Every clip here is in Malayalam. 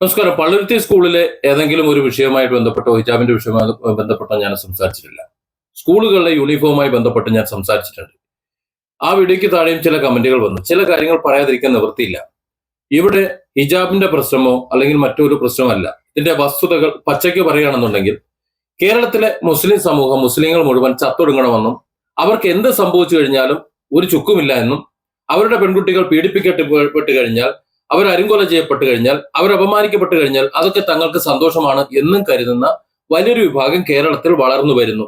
നമസ്കാരം. പള്ളുരുത്തി സ്കൂളിലെ ഏതെങ്കിലും ഒരു വിഷയവുമായിട്ട് ബന്ധപ്പെട്ടോ ഹിജാബിന്റെ വിഷയവുമായി ബന്ധപ്പെട്ടോ ഞാൻ സംസാരിച്ചിട്ടില്ല. സ്കൂളുകളിലെ യൂണിഫോമുമായി ബന്ധപ്പെട്ട് ഞാൻ സംസാരിച്ചിട്ടുണ്ട്. ആ വീഡിയോയ്ക്ക് താഴെയും ചില കമന്റുകൾ വന്നു. ചില കാര്യങ്ങൾ പറയാതിരിക്കാൻ നിവൃത്തിയില്ല. ഇവിടെ ഹിജാബിന്റെ പ്രശ്നമോ അല്ലെങ്കിൽ മറ്റൊരു പ്രശ്നമല്ല. ഇതിന്റെ വസ്തുതകൾ പച്ചയ്ക്ക് പറയുകയാണെന്നുണ്ടെങ്കിൽ കേരളത്തിലെ മുസ്ലിം സമൂഹം മുസ്ലിങ്ങൾ മുഴുവൻ ചത്തൊടുങ്ങണമെന്നും അവർക്ക് എന്ത് സംഭവിച്ചു കഴിഞ്ഞാലും ഒരു ചുക്കുമില്ല എന്നും അവരുടെ പെൺകുട്ടികൾ പീഡിപ്പിക്കപ്പെട്ട് കഴിഞ്ഞാൽ അവർ അരുങ്കൊല ചെയ്യപ്പെട്ട് കഴിഞ്ഞാൽ അവർ അപമാനിക്കപ്പെട്ട് കഴിഞ്ഞാൽ അതൊക്കെ തങ്ങൾക്ക് സന്തോഷമാണ് എന്നും കരുതുന്ന വലിയൊരു വിഭാഗം കേരളത്തിൽ വളർന്നു വരുന്നു.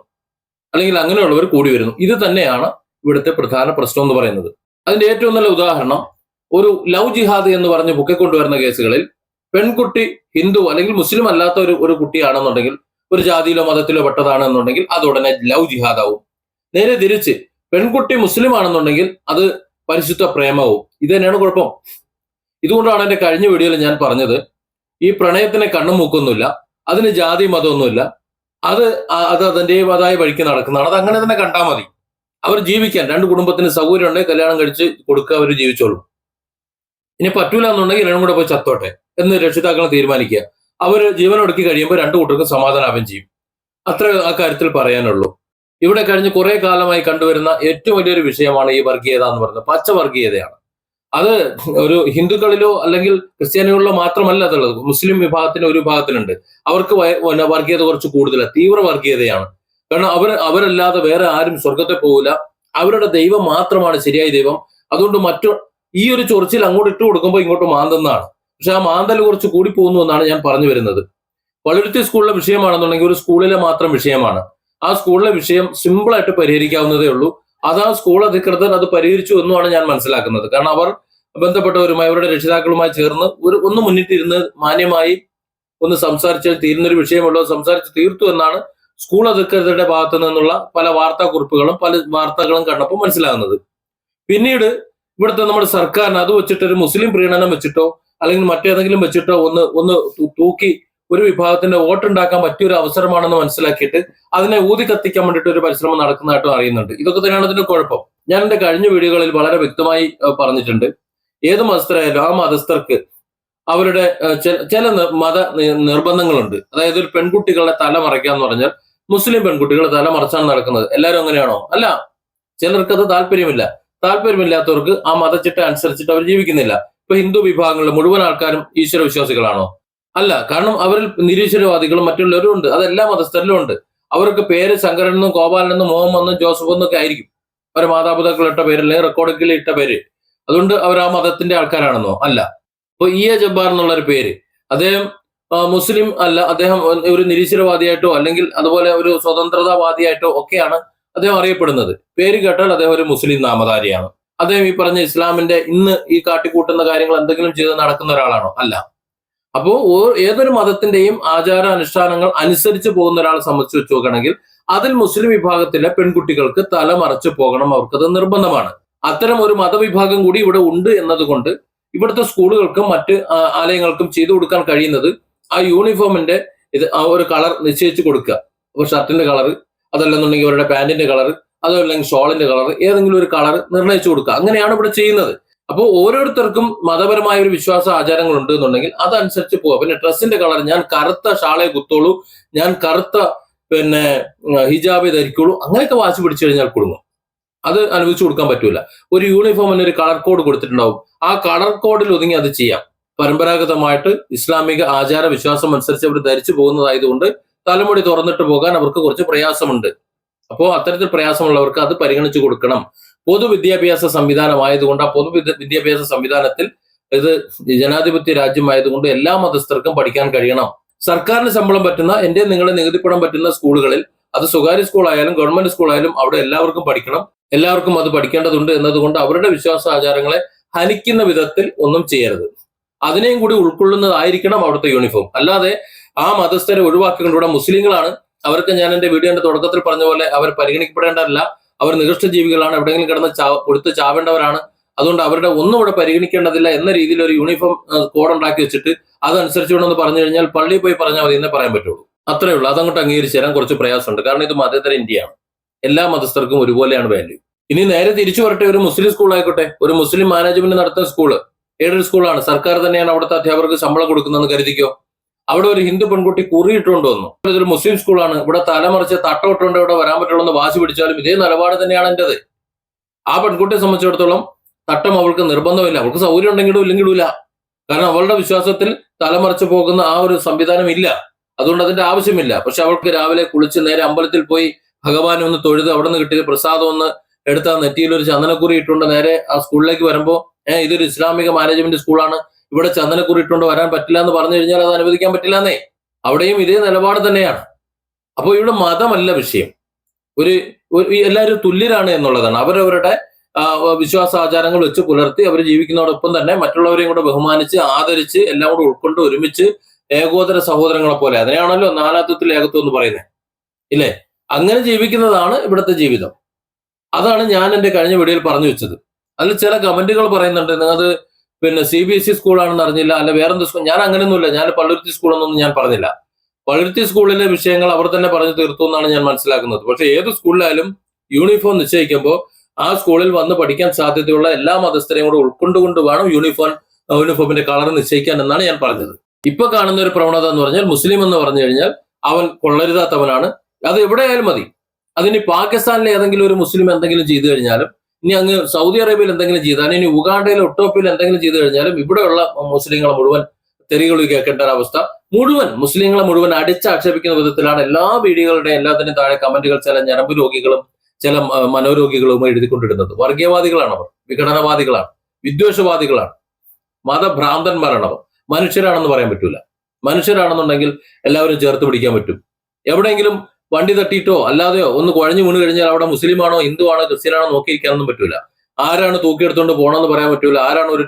അല്ലെങ്കിൽ അങ്ങനെയുള്ളവർ കൂടി വരുന്നു. ഇത് തന്നെയാണ് ഇവിടുത്തെ പ്രധാന പ്രശ്നം എന്ന് പറയുന്നത്. അതിന്റെ ഏറ്റവും നല്ല ഉദാഹരണം ഒരു ലവ് ജിഹാദ് എന്ന് പറഞ്ഞ് പൊക്കിക്കൊണ്ടുവരുന്ന കേസുകളിൽ പെൺകുട്ടി ഹിന്ദു അല്ലെങ്കിൽ മുസ്ലിം അല്ലാത്ത ഒരു ഒരു കുട്ടിയാണെന്നുണ്ടെങ്കിൽ ഒരു ജാതിയിലോ മതത്തിലോ പെട്ടതാണെന്നുണ്ടെങ്കിൽ അത് ഉടനെ ലവ് ജിഹാദ് ആവും നേരെ തിരിച്ച് പെൺകുട്ടി മുസ്ലിം ആണെന്നുണ്ടെങ്കിൽ അത് പരിശുദ്ധ പ്രേമവും. ഇത് തന്നെയാണ് കുഴപ്പം. ഇതുകൊണ്ടാണ് എന്റെ കഴിഞ്ഞ വീഡിയോയിൽ ഞാൻ പറഞ്ഞത് ഈ പ്രണയത്തിന് കണ്ണും മൂക്കൊന്നുമില്ല അതിന് ജാതി മതമൊന്നുമില്ല അത് അത് അതിന്റെതായ വഴിക്ക് നടക്കുന്നതാണ് അത് അങ്ങനെ തന്നെ കണ്ടാൽ മതി. അവർ ജീവിക്കാൻ രണ്ട് കുടുംബത്തിന് സൗകര്യം ഉണ്ടെങ്കിൽ കല്യാണം കഴിച്ച് കൊടുക്കുക അവർ ജീവിച്ചോളൂ. ഇനി പറ്റൂല എന്നുണ്ടെങ്കിൽ രണ്ടും കൂടെ പോയി ചത്തോട്ടെ എന്ന് രക്ഷിതാക്കളെ തീരുമാനിക്കുക. അവർ ജീവനൊടുക്കി കഴിയുമ്പോൾ രണ്ടു കൂട്ടർക്കും സമാധാനാപം ചെയ്യും. അത്ര ആ കാര്യത്തിൽ പറയാനുള്ളൂ. ഇവിടെ കഴിഞ്ഞ് കുറേ കാലമായി കണ്ടുവരുന്ന ഏറ്റവും വലിയൊരു വിഷയമാണ് ഈ വർഗീയത എന്ന് പറയുന്നത്. പച്ച വർഗീയതയാണ് അത് ഒരു ഹിന്ദുക്കളിലോ അല്ലെങ്കിൽ ക്രിസ്ത്യാനികളിലോ മാത്രമല്ല അതുള്ളത്. മുസ്ലിം വിഭാഗത്തിന് ഒരു വിഭാഗത്തിനുണ്ട്. അവർക്ക് വർഗീയത കുറച്ച് കൂടുതലാണ് തീവ്ര വർഗീയതയാണ്. കാരണം അവർ അവരല്ലാതെ വേറെ ആരും സ്വർഗത്തെ പോകില്ല അവരുടെ ദൈവം മാത്രമാണ് ശരിയായ ദൈവം. അതുകൊണ്ട് മറ്റു ഈ ഒരു ചൊറിച്ചിൽ അങ്ങോട്ട് ഇട്ട് കൊടുക്കുമ്പോൾ ഇങ്ങോട്ട് മാന്തെന്നാണ്. പക്ഷെ ആ മാന്തൽ കുറച്ച് കൂടി പോകുന്നു എന്നാണ് ഞാൻ പറഞ്ഞു വരുന്നത്. വളരുത്തി സ്കൂളിലെ വിഷയമാണെന്നുണ്ടെങ്കിൽ ഒരു സ്കൂളിലെ മാത്രം വിഷയമാണ്. ആ സ്കൂളിലെ വിഷയം സിമ്പിളായിട്ട് പരിഹരിക്കാവുന്നതേ ഉള്ളൂ. അത് ആ സ്കൂൾ അധികൃതർ അത് പരിഹരിച്ചു എന്നുമാണ് ഞാൻ മനസ്സിലാക്കുന്നത്. കാരണം അവർ ബന്ധപ്പെട്ടവരുമായി അവരുടെ രക്ഷിതാക്കളുമായി ചേർന്ന് ഒരു ഒന്ന് മുന്നിട്ടിരുന്ന് മാന്യമായി ഒന്ന് സംസാരിച്ച് തീരുന്നൊരു വിഷയമുള്ളത് സംസാരിച്ച് തീർത്തു എന്നാണ് സ്കൂൾ അധികൃതരുടെ ഭാഗത്തു നിന്നുള്ള പല വാർത്താക്കുറിപ്പുകളും പല വാർത്തകളും കണ്ടപ്പോൾ മനസ്സിലാകുന്നത്. പിന്നീട് ഇവിടുത്തെ നമ്മുടെ സർക്കാരിന് അത് വെച്ചിട്ട് ഒരു മുസ്ലിം പ്രീണനം വെച്ചിട്ടോ അല്ലെങ്കിൽ മറ്റേതെങ്കിലും വെച്ചിട്ടോ ഒന്ന് ഒന്ന് തൂക്കി ഒരു വിഭാഗത്തിന്റെ വോട്ടുണ്ടാക്കാൻ പറ്റിയൊരു അവസരമാണെന്ന് മനസ്സിലാക്കിയിട്ട് അതിനെ ഊതി കത്തിക്കാൻ വേണ്ടിയിട്ട് ഒരു പരിശ്രമം നടക്കുന്നതായിട്ടും അറിയുന്നുണ്ട്. ഇതൊക്കെ തന്നെയാണ് ഇതിന്റെ കുഴപ്പം. ഞാൻ എന്റെ കഴിഞ്ഞ വീഡിയോകളിൽ വളരെ വ്യക്തമായി പറഞ്ഞിട്ടുണ്ട്. ഏത് മതസ്ഥരായാലും ആ മതസ്ഥർക്ക് അവരുടെ ചില- മത നിർബന്ധങ്ങളുണ്ട്. അതായത് ഒരു പെൺകുട്ടികളുടെ തല മറയ്ക്കുക എന്ന് പറഞ്ഞാൽ മുസ്ലിം പെൺകുട്ടികൾ തല മറച്ചാണ് നടക്കുന്നത്. എല്ലാവരും അങ്ങനെയാണോ? അല്ല. ചിലർക്ക് അത് താല്പര്യമില്ല. താല്പര്യമില്ലാത്തവർക്ക് ആ മതച്ചിട്ട അനുസരിച്ചിട്ട് അവർ ജീവിക്കുന്നില്ല. ഇപ്പൊ ഹിന്ദു വിഭാഗങ്ങളിലെ മുഴുവൻ ആൾക്കാരും ഈശ്വര വിശ്വാസികളാണോ അല്ല. കാരണം അവരിൽ നിരീശ്വരവാദികളും മറ്റുള്ളവരും ഉണ്ട്. അതെല്ലാ മതസ്ഥരിലും ഉണ്ട്. അവർക്ക് പേര് ശങ്കരനെന്നും ഗോപാലനെന്നും മോഹമെന്നും ജോസഫ് എന്നൊക്കെ ആയിരിക്കും. അവരെ മാതാപിതാക്കൾ ഇട്ട പേര് അല്ലെങ്കിൽ റെക്കോർഡിൽ ഇട്ട പേര്. അതുകൊണ്ട് അവർ ആ മതത്തിന്റെ ആൾക്കാരാണെന്നോ? അല്ല. ഇപ്പൊ ഇ എ ജബ്ബാർ എന്നുള്ള ഒരു പേര്. അദ്ദേഹം മുസ്ലിം അല്ല അദ്ദേഹം ഒരു നിരീശ്വരവാദിയായിട്ടോ അല്ലെങ്കിൽ അതുപോലെ ഒരു സ്വതന്ത്രതാവാദിയായിട്ടോ ഒക്കെയാണ് അദ്ദേഹം അറിയപ്പെടുന്നത്. പേര് കേട്ടാൽ അദ്ദേഹം ഒരു മുസ്ലിം നാമധാരിയാണ്. അദ്ദേഹം ഈ പറഞ്ഞ ഇസ്ലാമിന്റെ ഇന്ന് ഈ കാട്ടിക്കൂട്ടുന്ന കാര്യങ്ങൾ എന്തെങ്കിലും ചെയ്ത് നടക്കുന്ന ഒരാളാണോ? അല്ല. അപ്പോൾ ഏതൊരു മതത്തിന്റെയും ആചാര അനുഷ്ഠാനങ്ങൾ അനുസരിച്ച് പോകുന്ന ഒരാളെ സംബന്ധിച്ച് വെച്ച് നോക്കുകയാണെങ്കിൽ അതിൽ മുസ്ലിം വിഭാഗത്തിലെ പെൺകുട്ടികൾക്ക് തല മറച്ചു പോകണം. അവർക്കത് നിർബന്ധമാണ്. അത്തരം ഒരു മതവിഭാഗം കൂടി ഇവിടെ ഉണ്ട് എന്നതുകൊണ്ട് ഇവിടുത്തെ സ്കൂളുകൾക്കും മറ്റ് ആലയങ്ങൾക്കും ചെയ്തു കൊടുക്കാൻ കഴിയുന്നത് ആ യൂണിഫോമിന്റെ ഇത് ആ ഒരു കളർ നിശ്ചയിച്ച് കൊടുക്കുക. അപ്പൊ ഷർട്ടിന്റെ കളർ അതല്ലെന്നുണ്ടെങ്കിൽ അവരുടെ പാന്റിന്റെ കളർ അതല്ലെങ്കിൽ ഷോളിന്റെ കളർ ഏതെങ്കിലും ഒരു കളർ നിർണയിച്ചു കൊടുക്കുക. അങ്ങനെയാണ് ഇവിടെ ചെയ്യുന്നത്. അപ്പോൾ ഓരോരുത്തർക്കും മതപരമായ ഒരു വിശ്വാസ ആചാരങ്ങൾ ഉണ്ട് എന്നുണ്ടെങ്കിൽ അതനുസരിച്ച് പോവാം പിന്നെ ഡ്രസ്സിന്റെ കളർ ഞാൻ കറുത്ത ഷാളെ കുത്തോളൂ ഞാൻ കറുത്ത പിന്നെ ഹിജാബേ ധരിക്കുള്ളൂ അങ്ങനെയൊക്കെ വാശി പിടിച്ചു കഴിഞ്ഞാൽ കുടുങ്ങും. അത് അനുവദിച്ചു കൊടുക്കാൻ പറ്റൂല. ഒരു യൂണിഫോമിന് ഒരു കളർ കോഡ് കൊടുത്തിട്ടുണ്ടാവും. ആ കളർ കോഡിൽ ഒതുങ്ങി അത് ചെയ്യാം. പരമ്പരാഗതമായിട്ട് ഇസ്ലാമിക ആചാര വിശ്വാസം അനുസരിച്ച് അവർ ധരിച്ചു പോകുന്നതായതുകൊണ്ട് തലമുടി തുറന്നിട്ട് പോകാൻ അവർക്ക് കുറച്ച് പ്രയാസമുണ്ട്. അപ്പോൾ അത്തരത്തിൽ പ്രയാസമുള്ളവർക്ക് അത് പരിഗണിച്ചു കൊടുക്കണം. പൊതുവിദ്യാഭ്യാസ സംവിധാനമായതുകൊണ്ട് ആ പൊതു വിദ്യാഭ്യാസ സംവിധാനത്തിൽ ഇത് ജനാധിപത്യ രാജ്യമായതുകൊണ്ട് എല്ലാ മതസ്ഥർക്കും പഠിക്കാൻ കഴിയണം. സർക്കാരിന് ശമ്പളം പറ്റുന്ന എന്റെ നിങ്ങളെ നികുതിപ്പണം പറ്റുന്ന സ്കൂളുകളിൽ അത് സ്വകാര്യ സ്കൂളായാലും ഗവൺമെന്റ് സ്കൂളായാലും അവിടെ എല്ലാവർക്കും പഠിക്കണം. എല്ലാവർക്കും അത് പഠിക്കേണ്ടതുണ്ട് എന്നതുകൊണ്ട് അവരുടെ വിശ്വാസ ആചാരങ്ങളെ ഹനിക്കുന്ന വിധത്തിൽ ഒന്നും ചെയ്യരുത്. അതിനെയും കൂടി ഉൾക്കൊള്ളുന്നതായിരിക്കണം അവിടുത്തെ യൂണിഫോം അല്ലാതെ ആ മതസ്ഥരെ ഒഴിവാക്കിക്കൊണ്ട് ഇവിടെ മുസ്ലിങ്ങളാണ്. അവർക്ക് ഞാൻ എന്റെ വീഡിയോന്റെ തുടക്കത്തിൽ പറഞ്ഞ പോലെ അവർ പരിഗണിക്കപ്പെടേണ്ടതല്ല. അവർ നികൃഷ്ട ജീവികളാണ്. എവിടെയെങ്കിലും കിടന്ന് ചാ പൊടുത്ത് ചാവേണ്ടവരാണ്. അതുകൊണ്ട് അവരുടെ ഒന്നും ഇവിടെ പരിഗണിക്കേണ്ടതില്ല എന്ന രീതിയിൽ ഒരു യൂണിഫോം കോഡ് ഉണ്ടാക്കി വെച്ചിട്ട് അതനുസരിച്ചുകൊണ്ടെന്ന് പറഞ്ഞു കഴിഞ്ഞാൽ പള്ളിയിൽ പോയി പറഞ്ഞാൽ മതി എന്നേ പറയാൻ പറ്റുള്ളൂ. അത്രേ ഉള്ളൂ. അതങ്ങോട്ട് അംഗീകരിച്ചു തരാൻ കുറച്ച് പ്രയാസമുണ്ട്. കാരണം ഇത് മതേതര ഇന്ത്യയാണ്. എല്ലാ മതസ്ഥർക്കും ഒരുപോലെയാണ് വാല്യൂ ഇനി നേരെ തിരിച്ചു വരട്ടെ. ഒരു മുസ്ലിം സ്കൂൾ ആയിക്കോട്ടെ. ഒരു മുസ്ലിം മാനേജ്മെന്റ് നടത്തുന്ന സ്കൂൾ എയ്ഡഡ് സ്കൂളാണ് സർക്കാർ തന്നെയാണ് അവിടുത്തെ അധ്യാപകർക്ക് ശമ്പളം കൊടുക്കുന്നതെന്ന് കരുതിക്കോ? അവിടെ ഒരു ഹിന്ദു പെൺകുട്ടി കുറിയിട്ടുകൊണ്ട് വന്നു. ഇതൊരു മുസ്ലിം സ്കൂളാണ് ഇവിടെ തലമറിച്ച് തട്ടമിട്ടുകൊണ്ട് ഇവിടെ വരാൻ പറ്റുള്ളൂ എന്ന് വാശി പിടിച്ചാലും ഇതേ നിലപാട് തന്നെയാണ് എന്റേത്. ആ പെൺകുട്ടിയെ സംബന്ധിച്ചിടത്തോളം തട്ടം അവൾക്ക് നിർബന്ധമില്ല. അവൾക്ക് സൗകര്യം ഉണ്ടെങ്കിലും ഇല്ലെങ്കിലും ഇല്ല. കാരണം അവളുടെ വിശ്വാസത്തിൽ തലമറിച്ച് പോകുന്ന ആ ഒരു സംവിധാനം ഇല്ല. അതുകൊണ്ട് അതിന്റെ ആവശ്യമില്ല. പക്ഷെ അവൾക്ക് രാവിലെ കുളിച്ച് നേരെ അമ്പലത്തിൽ പോയി ഭഗവാൻ ഒന്ന് തൊഴുത് അവിടെ നിന്ന് കിട്ടിയ പ്രസാദം ഒന്ന് എടുത്ത നെറ്റിയിൽ ഒരു ചന്ദനക്കുറി ഇട്ടുകൊണ്ട് നേരെ ആ സ്കൂളിലേക്ക് വരുമ്പോൾ ഏഹ് ഇതൊരു ഇസ്ലാമിക മാനേജ്മെന്റ് സ്കൂളാണ് ഇവിടെ ചന്ദനക്കുറി ഇട്ടുകൊണ്ട് വരാൻ പറ്റില്ല എന്ന് പറഞ്ഞു കഴിഞ്ഞാൽ അത് അനുവദിക്കാൻ പറ്റില്ല എന്നേ. അവിടെയും ഇതേ നിലപാട് തന്നെയാണ്. അപ്പോൾ ഇവിടെ മതമല്ല വിഷയം. ഒരു- എല്ലാവരും തുല്യരാണ് എന്നുള്ളതാണ്. അവരവരുടെ വിശ്വാസ ആചാരങ്ങൾ വെച്ച് പുലർത്തി അവർ ജീവിക്കുന്നതോടൊപ്പം തന്നെ മറ്റുള്ളവരെയും കൂടെ ബഹുമാനിച്ച് ആദരിച്ച് എല്ലാം കൂടെ ഉൾക്കൊണ്ട് ഒരുമിച്ച് ഏകോദര സഹോദരങ്ങളെ പോലെ. അതിനെയാണല്ലോ നാനാത്വത്തിൽ ഏകത്വം എന്ന് പറയുന്നത്. ഇല്ലേ? അങ്ങനെ ജീവിക്കുന്നതാണ് ഇവിടുത്തെ ജീവിതം. അതാണ് ഞാൻ എന്റെ കഴിഞ്ഞ വീഡിയോയിൽ പറഞ്ഞു വെച്ചത്. അതിൽ ചില കമന്റുകൾ പറയുന്നുണ്ട്. നിങ്ങളത് പിന്നെ സി ബി എസ് ഇ സ്കൂളാണെന്ന് അറിഞ്ഞില്ല. അല്ല വേറെന്ത് സ്കൂൾ? ഞാൻ അങ്ങനെയൊന്നുമില്ല. ഞാൻ പള്ളുരുത്തി സ്കൂളൊന്നും ഞാൻ പറഞ്ഞില്ല. പള്ളുരുത്തി സ്കൂളിലെ വിഷയങ്ങൾ അവർ തന്നെ പറഞ്ഞു തീർത്തു എന്നാണ് ഞാൻ മനസ്സിലാക്കുന്നത്. പക്ഷെ ഏത് സ്കൂളിലായാലും യൂണിഫോം നിശ്ചയിക്കുമ്പോൾ ആ സ്കൂളിൽ വന്ന് പഠിക്കാൻ സാധ്യതയുള്ള എല്ലാ മതസ്ഥരെയും കൂടെ ഉൾക്കൊണ്ടുകൊണ്ട് വേണം യൂണിഫോം യൂണിഫോമിന്റെ കളർ നിശ്ചയിക്കാൻ എന്നാണ് ഞാൻ പറഞ്ഞത്. ഇപ്പൊ കാണുന്ന ഒരു പ്രവണത എന്ന് പറഞ്ഞാൽ മുസ്ലിം എന്ന് പറഞ്ഞു കഴിഞ്ഞാൽ അവൻ കൊള്ളരുതാത്തവനാണ്. അത് എവിടെയായാലും മതി. അതിന് പാകിസ്ഥാനിലെ ഏതെങ്കിലും ഒരു മുസ്ലിം എന്തെങ്കിലും ചെയ്തു കഴിഞ്ഞാലും ഇനി അങ്ങ് സൗദി അറേബ്യയിൽ എന്തെങ്കിലും ചെയ്താലും ഇനി ഉഗാണ്ടയിൽ ഒട്ടോപ്പിയിൽ എന്തെങ്കിലും ചെയ്തു കഴിഞ്ഞാലും ഇവിടെയുള്ള മുസ്ലിങ്ങളെ മുഴുവൻ തെറികൾ കേൾക്കേണ്ട ഒരു അവസ്ഥ മുഴുവൻ മുസ്ലിങ്ങളെ മുഴുവൻ അടിച്ചാക്ഷേപിക്കുന്ന വിധത്തിലാണ് എല്ലാ വീഡിയോകളുടെയും എല്ലാത്തിനും താഴെ കമന്റുകൾ ചില ഞരമ്പ് രോഗികളും ചില മനോരോഗികളുമായി മനോരോഗികളും എഴുതിക്കൊണ്ടിരുന്നത് വർഗീയവാദികളാണ് അവർ വിഘടനവാദികളാണ് വിദ്വേഷവാദികളാണ് മതഭ്രാന്തന്മാരാണ് അവർ മനുഷ്യരാണെന്ന് പറയാൻ പറ്റൂല. മനുഷ്യരാണെന്നുണ്ടെങ്കിൽ എല്ലാവരും ചേർത്ത് പിടിക്കാൻ പറ്റും. എവിടെയെങ്കിലും വണ്ടി തട്ടിയിട്ടോ അല്ലാതെയോ ഒന്ന് കുഴഞ്ഞു വീണ് കഴിഞ്ഞാൽ അവിടെ മുസ്ലിമാണോ ഹിന്ദു ആണോ ക്രിസ്ത്യനാണോ നോക്കിയിരിക്കാനൊന്നും പറ്റൂല. ആരാണ് തൂക്കിയെടുത്തുകൊണ്ട് പോകണമെന്ന് പറയാൻ പറ്റൂല. ആരാണ് ഒരു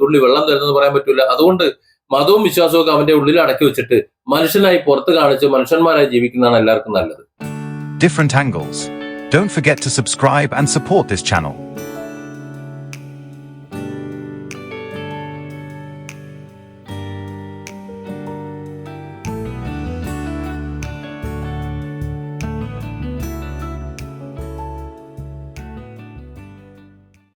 തുള്ളി വെള്ളം തരുന്നത് പറയാൻ പറ്റൂല. അതുകൊണ്ട് മതവും വിശ്വാസവും ഒക്കെ അവന്റെ ഉള്ളിൽ അടക്കി വെച്ചിട്ട് മനുഷ്യനായി പുറത്ത് കാണിച്ച് മനുഷ്യന്മാരായി ജീവിക്കുന്നതാണ് എല്ലാവർക്കും നല്ലത്. Different angles. Don't forget to subscribe and support this channel.